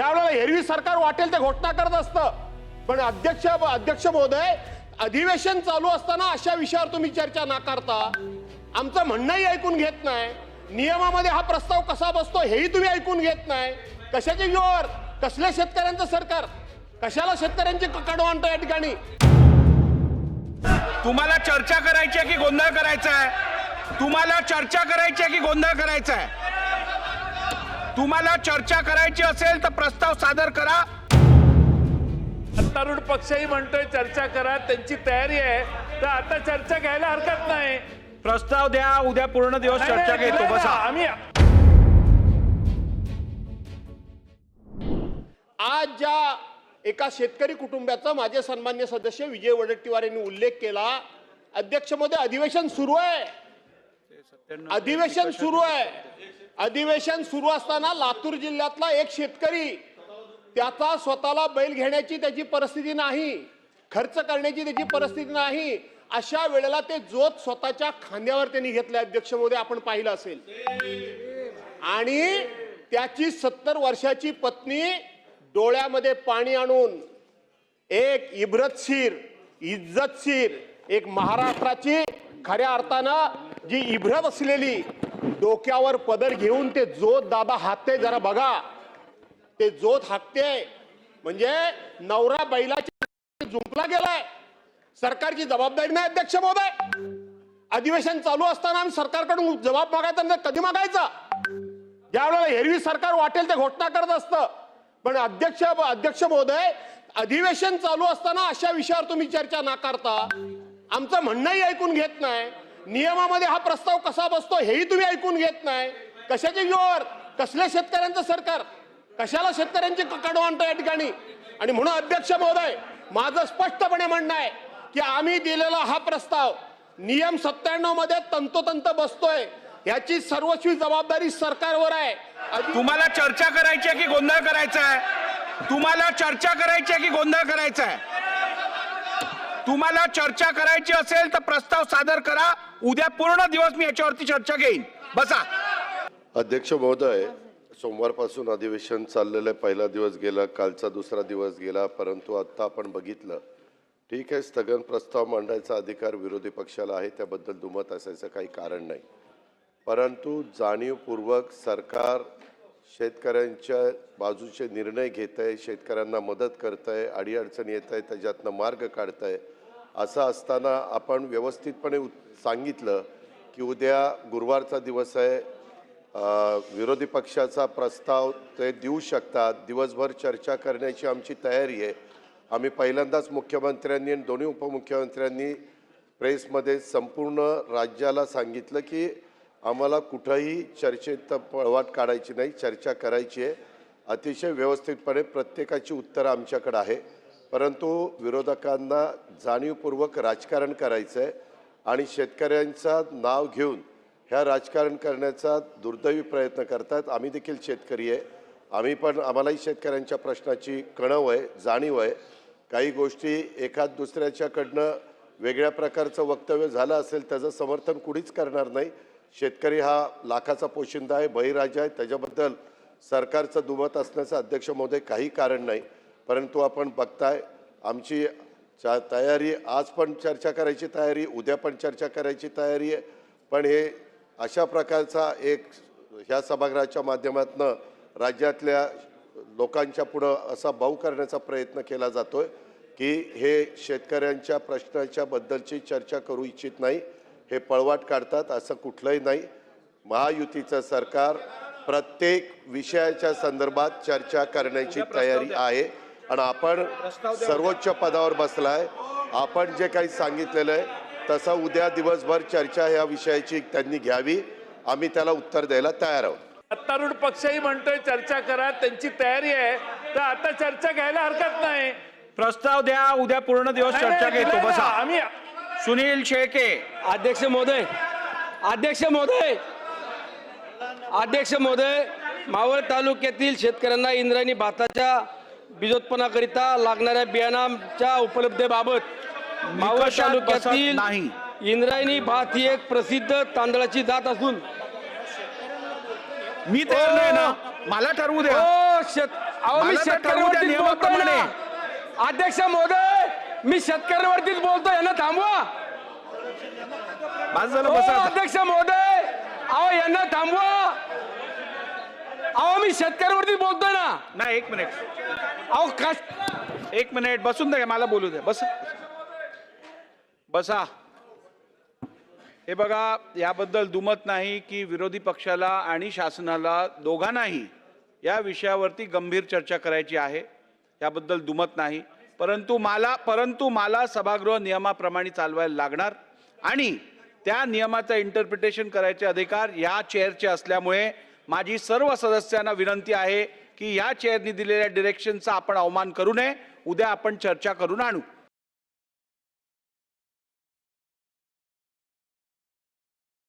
ज्यावेळेला एरवी सरकार वाटेल ते घोषणा करत असतं. पण अध्यक्ष अध्यक्ष महोदय अधिवेशन चालू असताना अशा विषयावर तुम्ही चर्चा नाकारता आमचं म्हणणंही ऐकून घेत नाही. नियमामध्ये हा प्रस्ताव कसा बसतो हेही तुम्ही ऐकून घेत नाही. कशाचे जोर कसल्या शेतकऱ्यांचं सरकार? कशाला शेतकऱ्यांची कडव आणतो या ठिकाणी? तुम्हाला चर्चा करायची आहे की गोंधळ करायचा आहे? तुम्हाला चर्चा करायची आहे की गोंधळ करायचा आहे? तुम्हाला चर्चा करायची असेल तर प्रस्ताव सादर करा. सत्तारूढ पक्षही म्हणतोय चर्चा करा. त्यांची तयारी आहे. तर आता चर्चा घ्यायला हरकत नाही. प्रस्ताव द्या उद्या पूर्ण दिवस नाही, चर्चा नाही, घेतो. बसा. आम्ही आज ज्या एका शेतकरी कुटुंबाचा माझे सन्मान्य सदस्य विजय वडेट्टीवार यांनी उल्लेख केला अध्यक्षमध्ये अधिवेशन सुरू आहे. अधिवेशन सुरू आहे. अधिवेशन सुरू असताना लातूर जिल्ह्यातला एक शेतकरी त्याचा स्वतःला बैल घेण्याची त्याची परिस्थिती नाही खर्च करण्याची त्याची परिस्थिती नाही. अशा वेळेला ते जोत स्वतःच्या खांद्यावर त्यांनी घेतले अध्यक्ष मोदी आपण पाहिलं असेल. आणि त्याची सत्तर वर्षाची पत्नी डोळ्यामध्ये पाणी आणून एक इब्रतशीर इज्जतशीर एक महाराष्ट्राची खऱ्या अर्थानं जी इब्रत बसलेली डोक्यावर पदर घेऊन ते जोत दादा हाकते जरा बघा. ते जोत हाकते. म्हणजे नवरा बैलाच्या झुंपला गेलाय. सरकारची जबाबदारी नाही अध्यक्ष महोदय. अधिवेशन चालू असताना आम्ही सरकारकडून जबाब मागायचा नाही कधी मागायचा? ज्यावेळेला एरवी सरकार वाटेल ते घोषणा करत असतं. पण अध्यक्ष अध्यक्ष महोदय अधिवेशन चालू असताना अशा विषयावर तुम्ही चर्चा नाकारता. आमचं म्हणणंही ऐकून घेत नाही. नियमामध्ये हा प्रस्ताव कसा बसतो हेही तुम्ही ऐकून घेत नाही. कशाचे जोर? कसल्या शेतकऱ्यांचं सरकार? कशाला शेतकऱ्यांची कडव आणतो या ठिकाणी? आणि म्हणून अध्यक्ष महोदय माझं स्पष्टपणे म्हणणं आहे की आम्ही दिलेला हा प्रस्ताव नियम सत्त्याण्णवमध्ये तंतोतंत बसतोय. याची सर्वस्वी जबाबदारी सरकारवर आहे. तुम्हाला चर्चा करायची आहे की गोंधळ करायचा आहे? तुम्हाला चर्चा करायची आहे की गोंधळ करायचा आहे? तुम्हाला चर्चा करायची असेल तर प्रस्ताव सादर करा. उद्या पूर्ण दिवस मी याच्यावरती चर्चा घेईन. बसा. अध्यक्ष महोदय सोमवारपासून अधिवेशन चाललेलं आहे. पहिला दिवस गेला कालचा दुसरा दिवस गेला परंतु आत्ता आपण बघितलं. ठीक आहे स्थगन प्रस्ताव मांडायचा अधिकार विरोधी पक्षाला आहे त्याबद्दल दुमत असायचं काही कारण नाही. परंतु जाणीवपूर्वक सरकार शेतकऱ्यांच्या बाजूचे निर्णय घेत आहे शेतकऱ्यांना मदत करत आहे अडीअडचणी येत आहे त्याच्यातनं मार्ग काढत आहे असं असताना आपण व्यवस्थितपणे सांगितलं की उद्या गुरुवारचा दिवस आहे. विरोधी पक्षाचा प्रस्ताव ते देऊ शकतात. दिवसभर चर्चा करण्याची आमची तयारी आहे. आम्ही पहिल्यांदाच मुख्यमंत्र्यांनी आणि दोन्ही उपमुख्यमंत्र्यांनी प्रेसमध्ये संपूर्ण राज्याला सांगितलं की आम्हाला कुठंही चर्चेत पळवाट काढायची नाही चर्चा करायची आहे. अतिशय व्यवस्थितपणे प्रत्येकाची उत्तरं आमच्याकडे आहे. परंतु विरोधकांना जाणीवपूर्वक राजकारण करायचं आहे आणि शेतकऱ्यांचा नाव घेऊन ह्या राजकारण करण्याचा दुर्दैवी प्रयत्न करतात. आम्ही देखील शेतकरी आहे. आम्ही पण आम्हालाही शेतकऱ्यांच्या प्रश्नाची कणव आहे जाणीव आहे. काही गोष्टी एखाद दुसऱ्याच्याकडनं वेगळ्या प्रकारचं वक्तव्य झालं असेल त्याचं समर्थन कुणीच करणार नाही. शेतकरी हा लाखाचा पोशिंदा आहे बहिराजा आहे. त्याच्याबद्दल सरकारचं दुमत असण्याचं अध्यक्ष महोदय काही कारण नाही. परंतु आपण बघताय आमची चा तयारी आज पण चर्चा करायची तयारी उद्या पण चर्चा करायची तयारी आहे. पण हे अशा प्रकारचा एक ह्या सभागृहाच्या माध्यमातून राज्यातल्या लोकांच्या पुढं असा भाऊ करण्याचा प्रयत्न केला जातोय की हे शेतकऱ्यांच्या प्रश्नाच्या बद्दलची चर्चा करू इच्छित नाही. हे पळवाट काढतात असं कुठलंही नाही. महायुतीचं सरकार प्रत्येक विषयाच्या संदर्भात चर्चा करण्याची तयारी आहे. आणि आपण सर्वोच्च पदावर बसलाय. आपण जे काही सांगितलेलं आहे तसं उद्या दिवसभर चर्चा ह्या विषयाची त्यांनी घ्यावी. आम्ही त्याला उत्तर द्यायला तयार आहोत. सत्तारूढ पक्षही म्हणतोय चर्चा करा त्यांची तयारी आहे. तर आता चर्चा घ्यायला हरकत नाही. प्रस्ताव द्या उद्या पूर्ण दिवस चर्चा घेतो. बसा. आम्ही सुनील शेळके. अध्यक्ष महोदय अध्यक्ष महोदय. अध्यक्ष महोदय मावळ तालुक्यातील शेतकऱ्यांना इंद्रायणी भाताच्या बीजोत्पन्नाकरिता लागणाऱ्या बियाणांच्या उपलब्धतेबाबत मावळ तालुक्यातील. इंद्रायणी भात ही एक प्रसिद्ध तांदळाची जात असून मी तयार नाही ना. मला ठरवू द्या. शेतकऱ्यावरतीच बोलतोय ना. अध्यक्ष महोदय मी शेतकऱ्यावरतीच बोलतोय. यांना थांबवा. अध्यक्ष महोदय अहो यांना थांबवा. अहो मी शेतकऱ्यावरतीच बोलतोय ना. नाही एक मिनिट अहो कस एक मिनिट बसून द्या मला बोलू द्या बस. बसा. हे बघा याबद्दल दुमत नाही की विरोधी पक्षाला आणि शासनाला दोघांनाही या विषयावरती गंभीर चर्चा करायची आहे. याबद्दल दुमत नाही. परंतु मला परंतु मला सभागृह नियमाप्रमाणे चालवायला लागणार आणि त्या नियमाचं इंटरप्रिटेशन करायचे अधिकार या चेअरचे असल्यामुळे माझी सर्व सदस्यांना विनंती आहे की या चेअरनी दिलेल्या डिरेक्शनचा आपण अवमान करू नये. उद्या आपण चर्चा करून आणू.